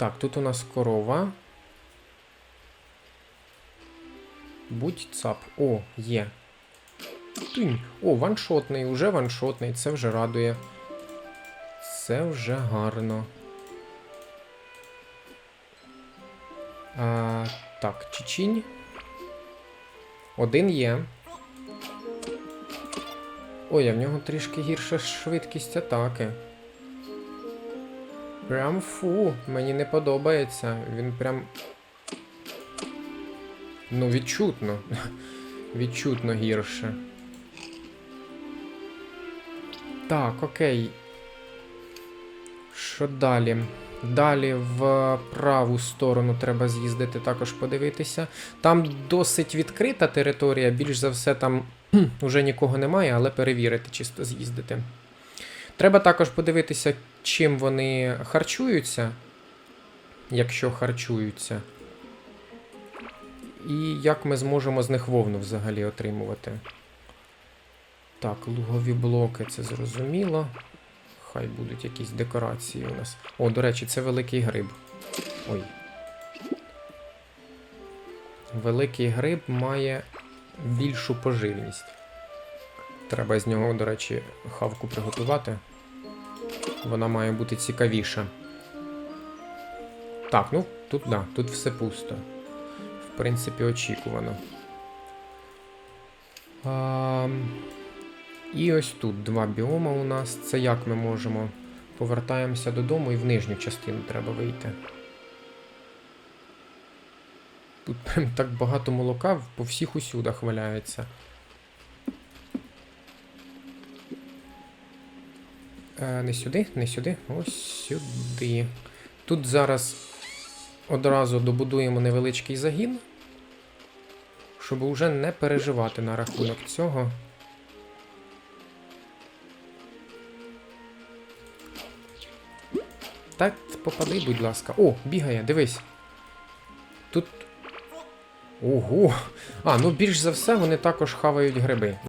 Так, тут у нас корова. Будь цап. О, є. Тинь. О, ваншотний, уже ваншотний, це вже радує. Це вже гарно. А, так, чечінь. Один є. Ой, а в нього трішки гірша швидкість атаки. Прям фу, мені не подобається. Він прям. Ну, відчутно. Відчутно гірше. Так, окей. Що далі? Далі в праву сторону треба з'їздити, також подивитися. Там досить відкрита територія, більш за все, там уже нікого немає, але перевірити, чисто з'їздити. Треба також подивитися, чим вони харчуються, якщо харчуються. І як ми зможемо з них вовну взагалі отримувати. Так, лугові блоки, це зрозуміло. Хай будуть якісь декорації у нас. О, до речі, це великий гриб. Ой. Великий гриб має більшу поживність. Треба з нього, до речі, хавку приготувати. Вона має бути цікавіша. Так, ну тут да, тут все пусто. В принципі, очікувано. А, і ось тут два біома у нас. Це як ми можемо. Повертаємося додому і в нижню частину треба вийти. Тут прям так багато молока по всіх усюдах валяється. Не сюди, не сюди, ось сюди. Тут зараз одразу добудуємо невеличкий загін, щоб уже не переживати на рахунок цього. Так, попади, будь ласка. О, бігає, дивись. Тут. Ого! А, ну більш за все вони також хавають гриби.